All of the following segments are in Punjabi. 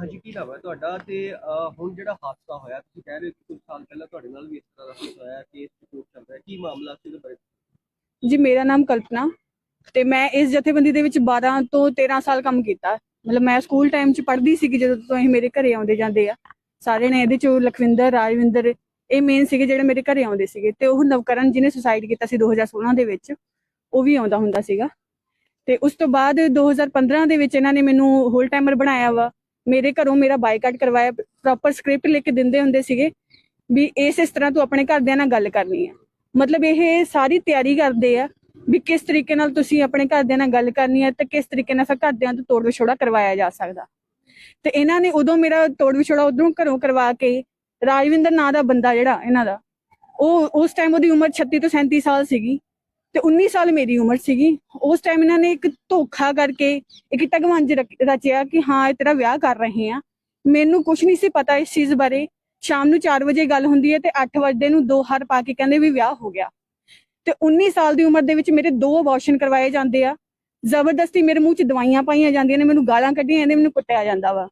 ਹਾਂਜੀ ਕੀ ਨਾਮ ਤੁਹਾਡਾ? ਤੇ ਅਹ, ਹੁਣ ਜਿਹੜਾ ਹਾਦਸਾ ਹੋਇਆ ਤੁਸੀਂ ਕਹਿ ਰਹੇ ਹੋ ਕਿ ਕੁਝ ਸਾਲ ਪਹਿਲਾਂ ਤੁਹਾਡੇ ਨਾਲ ਵੀ ਇਸ ਤਰ੍ਹਾਂ ਦਾ ਹਾਦਸਾ ਹੋਇਆ ਕੇਸ ਰਿਪੋਰਟ ਚੱਲ ਰਿਹਾ। ਕੀ ਮਾਮਲਾ ਸੀ ਉਹਦੇ ਬਾਰੇ? ਜੀ ਮੇਰਾ ਨਾਮ ਕਲਪਨਾ ਤੇ ਮੈਂ ਇਸ ਜਥੇਬੰਦੀ ਦੇ ਵਿੱਚ 12 ਤੋਂ 13 ਸਾਲ ਕੰਮ ਕੀਤਾ। ਮਤਲਬ ਮੈਂ ਸਕੂਲ ਟਾਈਮ 'ਚ ਪੜ੍ਹਦੀ ਸੀ ਜਦੋਂ ਤੋਂ ਇਹ ਮੇਰੇ ਘਰੇ ਆਉਂਦੇ ਜਾਂਦੇ ਆ। ਸਾਰੇ ਨੇ ਇਹਦੇ ਚ ਲਖਵਿੰਦਰ ਰਾਜਵਿੰਦਰ ਇਹ ਮੇਨ ਸੀਗੇ ਜਿਹੜੇ ਮੇਰੇ ਘਰੇ ਆਉਂਦੇ ਸੀਗੇ ਤੇ ਉਹ ਨਵਕਰਨ ਜਿਹਨੇ ਸੁਸਾਈਡ ਕੀਤਾ ਸੀ 2016 ਦੇ ਵਿੱਚ ਉਹ ਵੀ ਆਉਂਦਾ ਹੁੰਦਾ ਸੀਗਾ। ਤੇ ਉਸ ਤੋਂ ਬਾਅਦ 2015 ਦੇ ਵਿੱਚ ਇਹਨਾਂ ਨੇ ਮੈਨੂੰ ਹੋਲ ਟਾਈਮਰ ਬਣਾਇਆ ਵਾ। ਮੇਰੇ ਘਰੋਂ ਮੇਰਾ ਬਾਈਕਾਟ ਕਰਵਾਇਆ ਪ੍ਰੋਪਰ ਸਕ੍ਰਿਪਟ ਲਿਖ ਕੇ ਦਿੰਦੇ ਹੁੰਦੇ ਸੀਗੇ ਵੀ ਇਸ ਇਸ ਤਰ੍ਹਾਂ ਤੂੰ ਆਪਣੇ ਘਰਦਿਆਂ ਨਾਲ ਗੱਲ ਕਰਨੀ ਹੈ ਮਤਲਬ ਇਹ ਸਾਰੀ ਤਿਆਰੀ ਕਰਦੇ ਆ ਵੀ ਕਿਸ ਤਰੀਕੇ ਨਾਲ ਤੁਸੀਂ ਆਪਣੇ ਘਰਦਿਆਂ ਨਾਲ ਗੱਲ ਕਰਨੀ ਹੈ ਤੇ ਕਿਸ ਤਰੀਕੇ ਨਾਲ ਫਿਰ ਘਰਦਿਆਂ ਤੋਂ ਤੋੜ ਵਿਛੋੜਾ ਕਰਵਾਇਆ ਜਾ ਸਕਦਾ। ਤੇ ਇਹਨਾਂ ਨੇ ਉਦੋਂ ਮੇਰਾ ਤੋੜ ਵਿਛੋੜਾ ਉਧਰੋਂ ਘਰੋਂ ਕਰਵਾ ਕੇ ਰਾਜਵਿੰਦਰ ਨਾਂ ਦਾ ਬੰਦਾ ਜਿਹੜਾ ਇਹਨਾਂ ਦਾ, ਉਹ ਉਸ ਟਾਈਮ ਉਹਦੀ ਉਮਰ 36 ਤੋਂ 37 ਸਾਲ ਸੀਗੀ। ਤੇ 19 ਸਾਲ ਮੇਰੀ ਉਮਰ ਸੀਗੀ। ਉਸ ਟਾਈਮ ਇਹਨਾਂ ਨੇ ਇੱਕ ਧੋਖਾ ਕਰਕੇ, ਇੱਕ ਟਗਵੰਜ ਰਚਿਆ ਕਿ ਹਾਂ, ਇਹ ਤੇਰਾ ਵਿਆਹ ਕਰ ਰਹੇ ਆ। ਮੈਨੂੰ ਕੁਝ ਨਹੀਂ ਸੀ ਪਤਾ ਇਸ ਚੀਜ਼ ਬਾਰੇ। ਸ਼ਾਮ ਨੂੰ 4 ਵਜੇ ਗੱਲ ਹੁੰਦੀ ਹੈ ਤੇ 8 ਵਜੇ ਨੂੰ ਦੋ ਹਾਰ ਪਾ ਕੇ ਕਹਿੰਦੇ ਵੀ ਵਿਆਹ ਹੋ ਗਿਆ। ਤੇ 19 ਸਾਲ ਦੀ ਉਮਰ ਦੇ ਵਿੱਚ ਮੇਰੇ ਦੋ ਅਬੋਰਸ਼ਨ ਕਰਵਾਏ ਜਾਂਦੇ ਆ। ਜ਼ਬਰਦਸਤੀ ਮੇਰੇ ਮੂੰਹ 'ਚ ਦਵਾਈਆਂ ਪਾਈਆਂ ਜਾਂਦੀਆਂ ਨੇ, ਮੈਨੂੰ ਗਾਲਾਂ ਕੱਢੀਆਂ ਜਾਂਦੀਆਂ ਮੈਨੂੰ ਕੁੱਟਿਆ ਜਾਂਦਾ ਵਾ।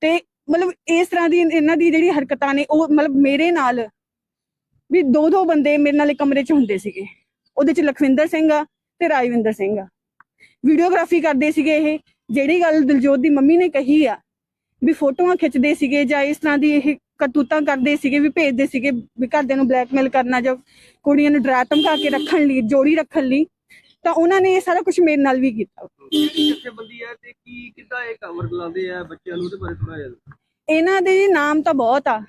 ਤੇ ਮਤਲਬ ਇਸ ਤਰ੍ਹਾਂ ਦੀ ਇਹਨਾਂ ਦੀ ਜਿਹੜੀ ਹਰਕਤਾਂ ਨੇ, ਉਹ ਮਤਲਬ ਮੇਰੇ ਨਾਲ ਵੀ ਦੋ ਦੋ ਬੰਦੇ ਮੇਰੇ ਨਾਲ ਕਮਰੇ 'ਚ ਹੁੰਦੇ ਸੀਗੇ। ਉਹਦੇ 'ਚ ਲਖਵਿੰਦਰ ਸਿੰਘ ਆ ਤੇ ਰਾਜਵਿੰਦਰ ਸਿੰਘ ਆ। ਵੀਡੀਓਗ੍ਰਾਫੀ ਕਰਦੇ ਸੀਗੇ ਇਹ, ਜਿਹੜੀ ਗੱਲ ਦਿਲਜੋਤ ਦੀ ਮੰਮੀ ਨੇ ਕਹੀ ਆ, ਵੀ ਫੋਟੋਆਂ ਖਿੱਚਦੇ ਸੀਗੇ ਜਾਂ ਇਸ ਤਰ੍ਹਾਂ ਦੀ ਇਹ ਕਰਤੂਤਾਂ ਕਰਦੇ ਸੀਗੇ, ਵੀ ਭੇਜਦੇ ਸੀਗੇ ਵੀ ਘਰਦਿਆਂ ਨੂੰ ਬਲੈਕਮੇਲ ਕਰਨਾ ਜਾਂ ਕੁੜੀਆਂ ਨੂੰ ਡਰਾ ਧਮਕਾ ਕੇ ਰੱਖਣ ਲਈ, ਜੋੜੀ ਰੱਖਣ ਲਈ, ਤਾਂ ਉਹਨਾਂ ਨੇ ਇਹ ਸਾਰਾ ਕੁਝ ਮੇਰੇ ਨਾਲ ਵੀ ਕੀਤਾ। ਜਥੇਬੰਦੀ ਹੈ ਤੇ ਕੀ ਕਿੱਦਾਂ ਇਹ ਕੰਮ ਰਗਲਾਉਂਦੇ ਆ ਬੱਚਿਆਂ ਨੂੰ ਉਹਦੇ ਬਾਰੇ ਥੋੜਾ ਜਿਹਾ ਇਹਨਾਂ ਦੇ ਨਾਮ ਤਾਂ ਬਹੁਤ ਆ।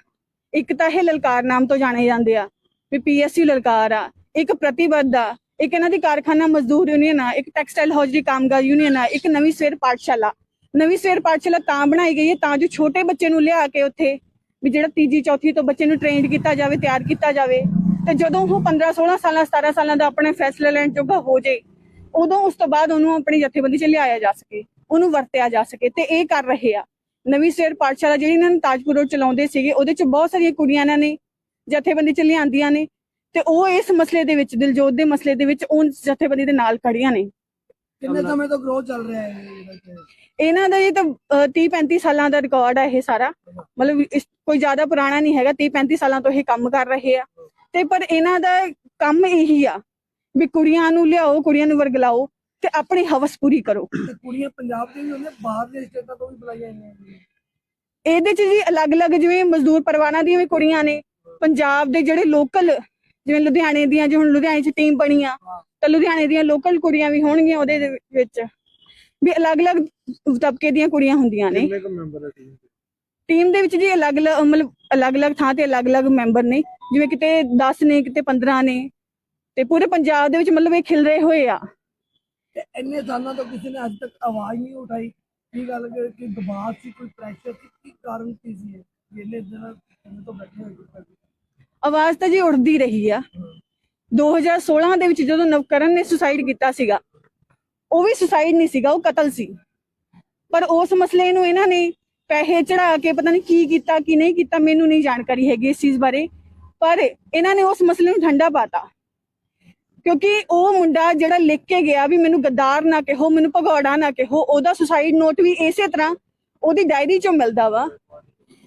ਇੱਕ ਤਾਂ ਇਹ ਲਲਕਾਰ ਨਾਮ ਤੋਂ ਜਾਣੇ ਜਾਂਦੇ ਆ, ਵੀ ਪੀਐਸਯੂ ਲਲਕਾਰ ਆ ਇੱਕ ਪ੍ਰਤੀਬੱਧ ਆ, ਇੱਕ ਇਹਨਾਂ ਦੀ ਕਾਰਖਾਨਾ ਮਜ਼ਦੂਰ ਯੂਨੀਅਨ ਆ, ਇੱਕ ਟੈਕਸਟਾਈਲ ਹੌਜ਼ਰੀ ਕਾਮਗਾਰ ਯੂਨੀਅਨ ਆ, ਇੱਕ ਨਵੀਂ ਸਵੇਰ ਪਾਠਸ਼ਾਲਾ। ਨਵੀਂ ਸਵੇਰ ਪਾਠਸ਼ਾਲਾ ਤਾਂ ਬਣਾਈ ਗਈ ਹੈ ਤਾਂ ਜੋ ਛੋਟੇ ਬੱਚੇ ਨੂੰ ਲਿਆ ਕੇ ਉੱਥੇ ਵੀ ਜਿਹੜਾ ਤੀਜੀ, ਚੌਥੀ ਤੋਂ ਬੱਚੇ ਨੂੰ ਟ੍ਰੇਨਡ ਕੀਤਾ ਜਾਵੇ, ਤਿਆਰ ਕੀਤਾ ਜਾਵੇ। ਤੇ ਜਦੋਂ ਉਹ 15 16 ਸਾਲਾਂ 17 ਸਾਲਾਂ ਦਾ ਆਪਣੇ ਫੈਸਲੇ ਲੈਣ ਜੋਗਾ ਹੋ ਜੇ, ਉਦੋਂ ਉਸ ਤੋਂ ਬਾਅਦ ਉਹਨੂੰ ਆਪਣੀ ਜਥੇਬੰਦੀ ਚ ਲਿਆਇਆ ਜਾ ਸਕੇ, ਉਹਨੂੰ ਵਰਤਿਆ ਜਾ ਸਕੇ ਤੇ ਇਹ ਕਰ ਰਹੇ ਆ। ਨਵੀਂ ਸਵੇਰ ਪਾਠਸ਼ਾਲਾ ਜਿਹੜੀ ਇਹਨਾਂ ਨੇ ਤਾਜਪੁਰ ਰੋਡ ਚਲਾਉਂਦੇ ਸੀਗੇ, ਉਹਦੇ ਚ ਬਹੁਤ ਸਾਰੀਆਂ ਕੁੜੀਆਂ ਇਹਨਾਂ ਨੇ ਜਥੇਬੰਦੀ ਚ ਲਿਆਂਦੀਆਂ ਨੇ ਤੇ ਉਹ ਇਸ ਮਸਲੇ ਦੇ ਵਿੱਚ ਦਿਲਜੋਤ ਦੇ ਮਸਲੇ ਦੇ ਵਿੱਚ ਉਹ ਜਥੇਬੰਦੀ ਦੇ ਨਾਲ ਖੜੀਆਂ ਨੇ। ਕਿੰਨੇ ਸਮੇਂ ਤੋਂ ਗਰੋਥ ਚੱਲ ਰਿਹਾ ਹੈ ਇਹਨਾਂ ਦਾ ਇਹ ਤਾਂ 30 35 ਸਾਲਾਂ ਦਾ ਰਿਕਾਰਡ ਹੈ ਇਹ ਸਾਰਾ। ਮਤਲਬ ਕੋਈ ਜ਼ਿਆਦਾ ਪੁਰਾਣਾ ਨਹੀਂ ਹੈਗਾ 30 35 ਸਾਲਾਂ ਤੋਂ ਇਹ ਕੰਮ ਕਰ ਰਹੇ ਆ। ਤੇ ਪਰ ਇਹਨਾਂ ਦਾ ਕੰਮ ਇਹੀ ਆ ਵੀ ਕੁੜੀਆਂ ਨੂੰ ਲਿਆਓ ਕੁੜੀਆਂ ਨੂੰ ਵਰਗਲਾਓ ਤੇ ਆਪਣੀ ਹਵਸ ਪੂਰੀ ਕਰੋ। ਕੁੜੀਆਂ ਪੰਜਾਬ ਦੇ ਵੀ ਹੁੰਦੇ ਬਾਹਰ ਦੇ ਸਟੇਟਾਂ ਤੋਂ ਵੀ ਬੁਲਾਈਆਂ ਜਾਂਦੀਆਂ ਇਹਦੇ ਚ ਜੀ ਅਲੱਗ-ਅਲੱਗ ਜਿਵੇਂ ਮਜ਼ਦੂਰ ਪਰਿਵਾਰਾਂ ਦੀਆਂ ਵੀ ਕੁੜੀਆਂ ਨੇ ਪੰਜਾਬ ਦੇ ਜਿਹੜੇ ਲੋਕਲ ਜਿਵੇਂ ਲੁਧਿਆਣੇ ਦੀਆਂ ਜੇ ਹੁਣ ਲੁਧਿਆਣੇ ਚ ਟੀਮ ਬਣੀ ਆ ਤਾਂ ਲੁਧਿਆਣੇ ਦੀਆਂ ਲੋਕਲ ਕੁੜੀਆਂ ਵੀ ਹੋਣਗੀਆਂ ਉਹਦੇ ਦੇ ਵਿੱਚ। ਵੀ ਅਲੱਗ-ਅਲੱਗ ਤਬਕੇ ਦੀਆਂ ਕੁੜੀਆਂ ਹੁੰਦੀਆਂ ਨੇ। ਕਿੰਨੇ ਕੁ ਮੈਂਬਰ ਹੈ ਟੀਮ ਦੇ? ਟੀਮ ਦੇ ਵਿੱਚ ਜੀ ਅਲੱਗ-ਅਲੱਗ ਮਤਲਬ ਅਲੱਗ-ਅਲੱਗ ਥਾਂ ਤੇ ਅਲੱਗ-ਅਲੱਗ ਮੈਂਬਰ ਨੇ। ਜਿਵੇਂ ਕਿਤੇ 10 ਨੇ ਕਿਤੇ 15 ਨੇ। ਤੇ ਪੂਰੇ ਪੰਜਾਬ ਦੇ ਵਿੱਚ ਮਤਲਬ ਇਹ ਖਿਲ ਰਹੇ ਹੋਏ ਆ। ਤੇ ਇੰਨੇ ਸਾਲਾਂ ਤੋਂ ਕਿਸੇ ਨੇ ਅੱਜ ਤੱਕ ਆਵਾਜ਼ ਨਹੀਂ ਉਠਾਈ। ਕੀ ਗੱਲ ਕਿ ਕਿ ਦਬਾਅ ਸੀ ਕੋਈ ਪ੍ਰੈਸ਼ਰ ਸੀ ਕੀ ਕਾਰਨ ਕੀ ਸੀ ਇਹ? ਵੀ ਇੰਨੇ ਦਿਨ ਤੋਂ ਬੈਠੇ ਹੋਏ ਆਵਾਜ਼ ਤਾਂ ਜੀ ਉੱਠਦੀ ਰਹੀ ਆ। 2016 ਦੇ ਵਿੱਚ ਜਦੋਂ ਨਵਕਰਨ ਨੇ ਸੁਸਾਈਡ ਕੀਤਾ ਸੀਗਾ, ਉਹ ਵੀ ਸੁਸਾਈਡ ਨਹੀਂ ਸੀਗਾ, ਉਹ ਕਤਲ ਸੀ। ਪਰ ਉਸ ਮਸਲੇ ਨੂੰ ਇਹਨਾਂ ਨੇ ਪੈਸੇ ਚੜਾ ਕੇ ਪਤਾ ਨਹੀਂ ਕੀ ਕੀਤਾ, ਕੀ ਨਹੀਂ ਕੀਤਾ, ਮੈਨੂੰ ਨਹੀਂ ਜਾਣਕਾਰੀ ਹੈਗੀ ਇਸ ਚੀਜ਼ ਬਾਰੇ। ਪਰ ਇਹਨਾਂ ਨੇ ਉਸ ਮਸਲੇ ਨੂੰ ਠੰਡਾ ਪਾਤਾ। ਕਿਉਂਕਿ ਉਹ ਮੁੰਡਾ ਜਿਹੜਾ ਲਿਖ ਕੇ ਗਿਆ ਵੀ ਮੈਨੂੰ ਗੱਦਾਰ ਨਾ ਕਹੋ, ਮੈਨੂੰ ਭਗੌੜਾ ਨਾ ਕਹੋ, ਉਹਦਾ ਸੁਸਾਈਡ ਨੋਟ ਵੀ ਇਸੇ ਤਰ੍ਹਾਂ ਉਹਦੀ ਡਾਇਰੀ ਚੋਂ ਮਿਲਦਾ ਵਾ।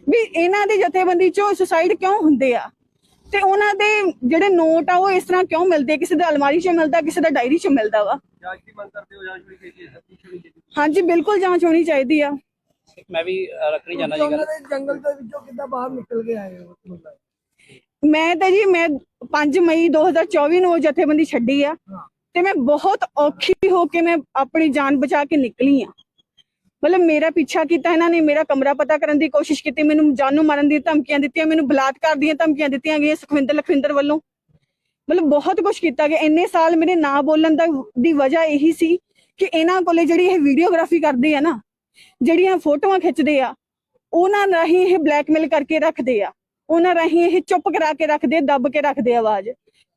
ਵੀ ਇਹਨਾਂ ਦੀ ਜਥੇਬੰਦੀ ਚੋਂ ਸੁਸਾਈਡ ਕਿਉਂ ਹੁੰਦੇ ਆ? ਤੇ ਉਹਨਾਂ ਦੇ ਜਿਹੜੇ ਨੋਟ ਆ ਉਹ ਇਸ ਤਰ੍ਹਾਂ ਕਿਉਂ ਮਿਲਦੇ ਕਿਸੇ ਦਾ ਅਲਮਾਰੀ 'ਚ ਮਿਲਦਾ ਕਿਸੇ ਦਾ ਡਾਇਰੀ 'ਚ ਮਿਲਦਾ ਵਾ। ਜਾਂਚ ਦੀ ਮੰਗ ਕਰਦੇ ਹੋ ਜਾਂਚ ਹੋਣੀ ਚਾਹੀਦੀ ਹੈ ਪੁੱਛਣੀ ਚਾਹੀਦੀ ਹੈ। ਹਾਂਜੀ ਬਿਲਕੁਲ ਜਾਂਚ ਹੋਣੀ ਚਾਹੀਦੀ ਆ। ਮੈਂ ਵੀ ਅਹ, ਰੱਖਣੀ ਚਾਹੁੰਦਾ ਜੀ ਉਹਨਾਂ ਗੱਲ। ਦੇ ਜੰਗਲ ਦੇ ਵਿੱਚੋਂ ਕਿੱਦਾਂ ਬਾਹਰ ਨਿਕਲ ਕੇ ਆਏ ਹੋ ਮਤਲਬ ਮੈਂ ਤਾਂ ਜੀ ਮੈਂ 5 ਮਈ 2024 ਨੂੰ ਉਹ ਜਥੇਬੰਦੀ ਛੱਡੀ ਆ। ਤੇ ਮੈਂ ਬਹੁਤ ਔਖੀ ਹੋ ਕੇ ਮੈਂ ਆਪਣੀ ਜਾਨ ਬਚਾ ਕੇ ਨਿਕਲੀ ਆ। ਮਤਲਬ ਮੇਰਾ ਪਿੱਛਾ ਕੀਤਾ ਇਹਨਾਂ ਨੇ ਮੇਰਾ ਕਮਰਾ ਪਤਾ ਕਰਨ ਦੀ ਕੋਸ਼ਿਸ਼ ਕੀਤੀ ਮੈਨੂੰ ਜਾਨੋਂ ਮਾਰਨ ਦੀ ਧਮਕੀਆਂ ਦਿੱਤੀਆਂ ਮੈਨੂੰ ਬਲਾਤਕਾਰ ਦੀਆਂ ਧਮਕੀਆਂ ਦਿੱਤੀਆਂ ਗਈਆਂ ਸੁਖਵਿੰਦਰ ਲਖਵਿੰਦਰ ਵੱਲੋਂ। ਮਤਲਬ ਬਹੁਤ ਕੁਝ ਕੀਤਾ ਗਿਆ। ਇੰਨੇ ਸਾਲ ਮੇਰੇ ਨਾ ਬੋਲਣ ਦਾ ਦੀ ਵਜ੍ਹਾ ਇਹੀ ਸੀ ਕਿ ਇਹਨਾਂ ਕੋਲੇ ਜਿਹੜੀ ਇਹ ਵੀਡੀਓਗ੍ਰਾਫੀ ਕਰਦੇ ਆ ਨਾ ਜਿਹੜੀਆਂ ਫੋਟੋਆਂ ਖਿੱਚਦੇ ਆ ਉਹਨਾਂ ਰਾਹੀਂ ਇਹ ਬਲੈਕਮੇਲ ਕਰਕੇ ਰੱਖਦੇ ਆ। ਉਹਨਾਂ ਰਾਹੀਂ ਇਹ ਚੁੱਪ ਕਰਾ ਕੇ ਰੱਖਦੇ ਆ, ਦੱਬ ਕੇ ਰੱਖਦੇ ਆਵਾਜ਼।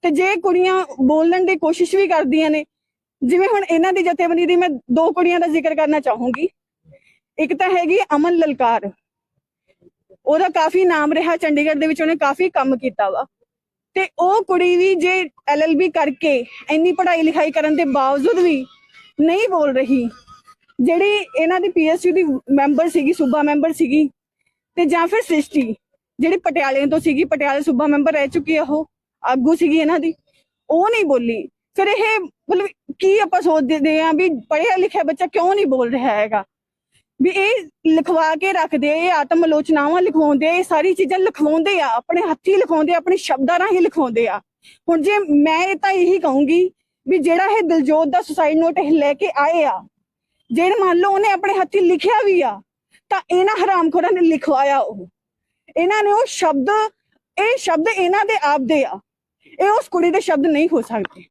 ਤੇ ਜੇ ਕੁੜੀਆਂ ਬੋਲਣ ਦੀ ਕੋਸ਼ਿਸ਼ ਵੀ ਕਰਦੀਆਂ ਨੇ ਜਿਵੇਂ ਹੁਣ ਇਹਨਾਂ ਦੀ ਜਥੇਬੰਦੀ ਦੀ ਮੈਂ ਦੋ ਕੁੜੀਆਂ ਦਾ ਜ਼ਿਕਰ ਕਰਨਾ ਚਾਹੂੰਗੀ ਇੱਕ ਤਾਂ ਹੈਗੀ ਅਮਨ ਲਲਕਾਰ। ਉਹਦਾ ਕਾਫੀ ਨਾਮ ਰਿਹਾ, ਚੰਡੀਗੜ੍ਹ ਦੇ ਵਿੱਚ ਉਹਨੇ ਕਾਫੀ ਕੰਮ ਕੀਤਾ ਵਾ। ਤੇ ਉਹ ਕੁੜੀ ਵੀ ਜੇ ਐਲਐਲਬੀ ਕਰਕੇ ਇੰਨੀ ਪੜ੍ਹਾਈ ਲਿਖਾਈ ਕਰਨ ਦੇ ਬਾਵਜੂਦ ਵੀ ਨਹੀਂ ਬੋਲ ਰਹੀ। ਜਿਹੜੀ ਇਹਨਾਂ ਦੀ ਪੀਐਸਯੂ ਦੀ ਮੈਂਬਰ ਸੀਗੀ, ਸੂਬਾ ਮੈਂਬਰ ਸੀਗੀ, ਤੇ ਜਾਂ ਫਿਰ ਸ੍ਰਿਸ਼ਟੀ, ਜਿਹੜੀ ਪਟਿਆਲੇ ਤੋਂ ਸੀਗੀ, ਪਟਿਆਲੇ ਸੂਬਾ ਮੈਂਬਰ ਰਹਿ ਚੁੱਕੀ ਆ ਉਹ, ਆਗੂ ਸੀਗੀ ਇਹਨਾਂ ਦੀ, ਉਹ ਨਹੀਂ ਬੋਲੀ। ਫਿਰ ਇਹ ਮਤਲਬ ਕੀ ਆਪਾਂ ਸੋਚਦੇ ਆ ਵੀ ਪੜ੍ਹਿਆ ਲਿਖਿਆ ਬੱਚਾ ਕਿਉਂ ਨਹੀਂ ਬੋਲ ਰਿਹਾ ਹੈਗਾ? ਵੀ ਇਹ ਲਿਖਵਾ ਕੇ ਰੱਖਦੇ ਇਹ ਆਤਮ ਆਲੋਚਨਾਵਾਂ ਲਿਖਵਾਉਂਦੇ ਇਹ ਸਾਰੀ ਚੀਜ਼ਾਂ ਲਿਖਵਾਉਂਦੇ ਆ, ਆਪਣੇ ਹੱਥੀ ਲਿਖਵਾਉਂਦੇ ਆ, ਆਪਣੇ ਸ਼ਬਦਾਂ ਰਾਹੀਂ ਲਿਖਵਾਉਂਦੇ ਆ। ਹੁਣ ਜੇ ਮੈਂ ਇਹ ਤਾਂ ਇਹੀ ਕਹੂੰਗੀ ਵੀ ਜਿਹੜਾ ਇਹ ਦਿਲਜੋਤ ਦਾ ਸੁਸਾਈਡ ਨੋਟ ਇਹ ਲੈ ਕੇ ਆਏ ਆ, ਜੇ ਮੰਨ ਲਓ ਉਹਨੇ ਆਪਣੇ ਹੱਥੀ ਲਿਖਿਆ ਵੀ ਆ, ਤਾਂ ਇਹਨਾਂ ਹਰਾਮਖੋਰਾਂ ਨੇ ਲਿਖਵਾਇਆ ਉਹ। ਇਹਨਾਂ ਨੇ ਉਹ ਸ਼ਬਦ, ਇਹ ਸ਼ਬਦ ਇਹਨਾਂ ਦੇ ਆਪ ਦੇ ਆ। ਇਹ ਉਸ ਕੁੜੀ ਦੇ ਸ਼ਬਦ ਨਹੀਂ ਹੋ ਸਕਦੇ।